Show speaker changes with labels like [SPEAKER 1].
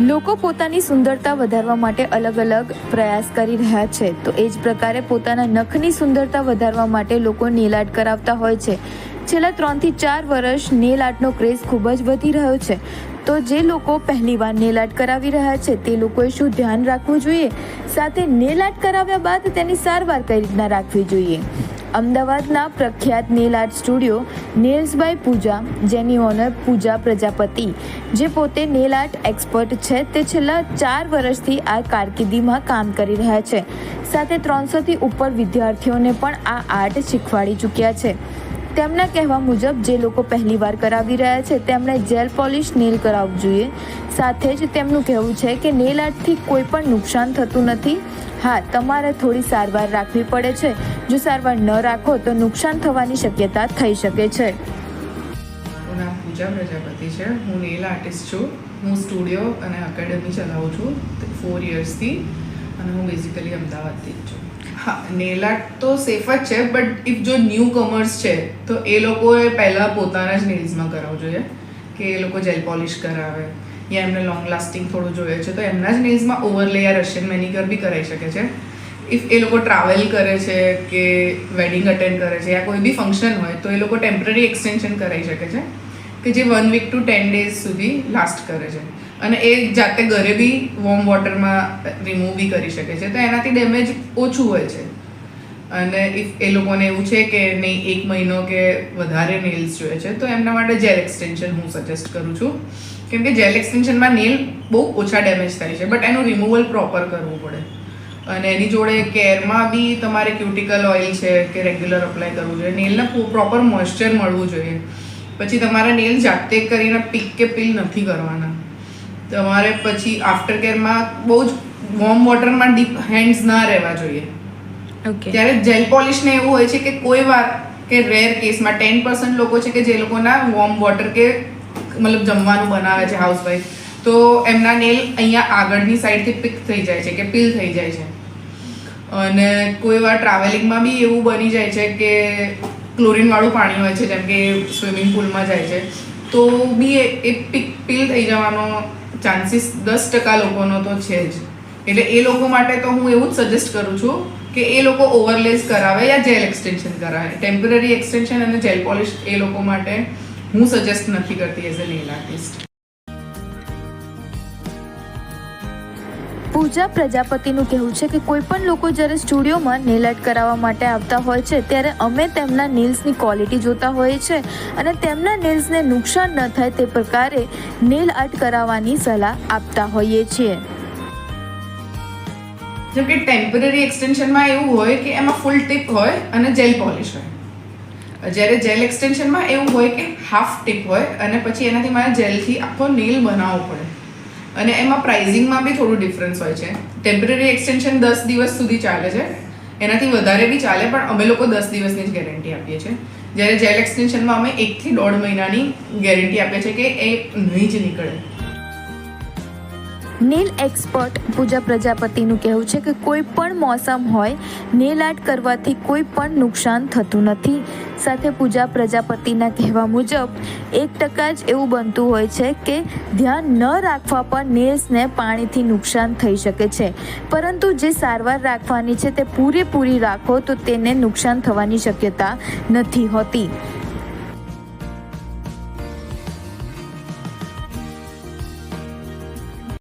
[SPEAKER 1] લોકો પોતાની સુંદરતા વધારવા માટે અલગ અલગ પ્રયાસ કરી રહ્યા છે. તો એ જ પ્રકારે પોતાના નખની સુંદરતા વધારવા માટે લોકો નેલ આર્ટ કરાવતા હોય છે. છેલ્લા ત્રણથી ચાર વર્ષ નેલ આર્ટનો ક્રેઝ ખૂબ જ વધી રહ્યો છે. તો જે લોકો પહેલીવાર નેલ આર્ટ કરાવી રહ્યા છે, તે લોકોએ શું ધ્યાન રાખવું જોઈએ? સાથે નેલ આર્ટ કરાવ્યા બાદ તેની સારવાર કઈ રીતના રાખવી જોઈએ? અમદાવાદના પ્રખ્યાત nail art studio nails Pooja, જેની ઓનર પૂજા પ્રજાપતિ, જે પોતે નેલ આર્ટ એક્સપર્ટ છે, તે છેલ્લા ચાર વર્ષથી આ કારકિર્દીમાં કામ કરી રહ્યા છે. સાથે ત્રણસોથી ઉપર વિદ્યાર્થીઓને પણ આ આર્ટ શીખવાડી ચૂક્યા છે. તેમના કહેવા મુજબ, જે લોકો પહેલીવાર કરાવી રહ્યા છે, તેમણે જેલ પોલિશ નેલ કરાવવું જોઈએ. સાથે જ તેમનું કહેવું છે કે નેલ આર્ટથી કોઈ પણ નુકસાન થતું નથી. હા, તમારે થોડી સારવાર રાખવી પડે છે. જો સારવાર ન રાખો, તો નુકસાન થવાની શક્યતા થઈ શકે છે.
[SPEAKER 2] નામ પૂજા પ્રજાપતિ છે. હું નેલ આર્ટિસ્ટ છું. હું સ્ટુડિયો અને અકેડમી ચલાવું છું. ફોર યર્સથી અને હું બેઝિકલી અમદાવાદથી જ છું. હા નેલ આર્ટ તો સેફ જ છે બટ ઇફ જો ન્યૂ કમર્સ છે, તો એ લોકોએ પહેલાં પોતાના જ નેલ્સમાં કરાવવું જોઈએ. કે એ લોકો જેલ પોલિશ કરાવે. યા એમને લોંગ લાસ્ટિંગ થોડું જોઈએ છે, તો એમના જ નેલ્સમાં ઓવરલે યા રશિયન મેનિક્યોર બી કરાવી શકે છે. ઇફ એ લોકો ટ્રાવેલ કરે છે, કે વેડિંગ અટેન્ડ કરે છે, યા કોઈ બી ફંક્શન હોય, તો એ લોકો ટેમ્પરરી એક્સટેન્શન કરાવી શકે છે. કે જે one week to ten days સુધી લાસ્ટ કરે છે. અને એ જાતે ઘરે બી વોર્મ વોટરમાં રિમૂવ બી કરી શકે છે. તો એનાથી ડેમેજ ઓછું હોય છે. અને ઇફ એ લોકોને એવું છે કે નહીં, એક મહિનો કે વધારે નેલ્સ જોઈએ છે, તો એમના માટે જેલ એક્સટેન્શન હું સજેસ્ટ કરું છું. કેમ કે જેલ એક્સટેન્શનમાં નેલ બહુ ઓછા ડેમેજ થાય છે બટ એનું રિમૂવલ પ્રોપર કરવું પડે. અને એની જોડે કેરમાં બી તમારે ક્યુટિકલ ઓઇલ છે કે રેગ્યુલર અપ્લાય કરવું જોઈએ. નેલને પ્રોપર મોઇશ્ચર મળવું જોઈએ. પછી તમારે નેલ જાતે કરીને પીક કે પીલ નથી કરવાના. તમારે પછી આફ્ટર કેરમાં બહુ જ વોર્મ વોટરમાં ડીપ હેન્ડ્સ ના રહેવા જોઈએ.
[SPEAKER 1] ઓકે
[SPEAKER 2] ત્યારે જેલ પોલિશને એવું હોય છે કે કોઈ વાર કે રેર કેસમાં ટેન પર્સન્ટ લોકો છે કે જે લોકોના વોર્મ વોટર કે મતલબ જમવાનું બનાવે છે હાઉસવાઈફ તો એમના નેલ અહીંયા આગળની સાઈડથી પિક થઈ જાય છે કે પીલ થઈ જાય છે. અને કોઈ વાર ટ્રાવેલિંગમાં બી એવું બની જાય છે કે ક્લોરીનવાળું પાણી હોય છે, જેમ કે સ્વિમિંગ પુલમાં જાય છે, તો બી એ પિક, પીલ થઈ જવાનો ચાન્સીસ દસ ટકા લોકોનો તો છે જ. એટલે એ લોકો માટે તો હું એવું જ સજેસ્ટ કરું છું કે એ લોકો ઓવરલેસ કરાવે યા જેલ એક્સટેન્શન કરાવે. ટેમ્પરરી એક્સટેન્શન અને જેલ પોલિશ એ લોકો માટે હું સજેસ્ટ નથી કરતી as a nail artist
[SPEAKER 1] Puja પ્રજાપતિનું કહેવું છે કે કોઈ પણ લોકો જ્યારે સ્ટુડિયોમાં નેલ આર્ટ કરાવવા માટે આવતા હોય છે, ત્યારે અમે તેમના નેલ્સની ક્વોલિટી જોતા હોઈએ છે અને તેમના નેલ્સને નુકસાન ન થાય તે પ્રકારે નેલ આર્ટ કરાવવાની સલાહ આપતા હોઈએ છીએ.
[SPEAKER 2] જો કે ટેમ્પરરી એક્સટેન્શનમાં એવું હોય કે એમાં ફૂલ ટીપ હોય અને જેલ પોલિશ હોય. જ્યારે જેલ એક્સટેન્શનમાં એવું હોય કે હાફ ટીપ હોય અને પછી એનાથી મારે જેલથી આખો નેલ બનાવવો પડે. અને એમાં પ્રાઇઝિંગમાં બી થોડું ડિફરન્સ હોય છે. ટેમ્પરરી એક્સટેન્શન દસ દિવસ સુધી ચાલે છે. એનાથી વધારે બી ચાલે, પણ અમે લોકો દસ દિવસની જ ગેરંટી આપીએ છીએ. જ્યારે જેલ એક્સટેન્શનમાં અમે એકથી દોઢ મહિનાની ગેરંટી આપીએ છીએ કે એ નહીં જ નીકળે.
[SPEAKER 1] નેલ એક્સપર્ટ પૂજા પ્રજાપતિનું કહેવું છે કે કોઈ પણ મોસમ હોય, નેલ આર્ટ કરવાથી કોઈ પણ નુકસાન થતું નથી. સાથે પૂજા પ્રજાપતિના કહેવા મુજબ, એક ટકા જ એવું બનતું હોય છે કે ધ્યાન ન રાખવા પર નેલ્સને પાણીથી નુકસાન થઈ શકે છે. પરંતુ જે સારવાર રાખવાની છે તે પૂરેપૂરી રાખો તો તેને નુકસાન થવાની શક્યતા નથી હોતી.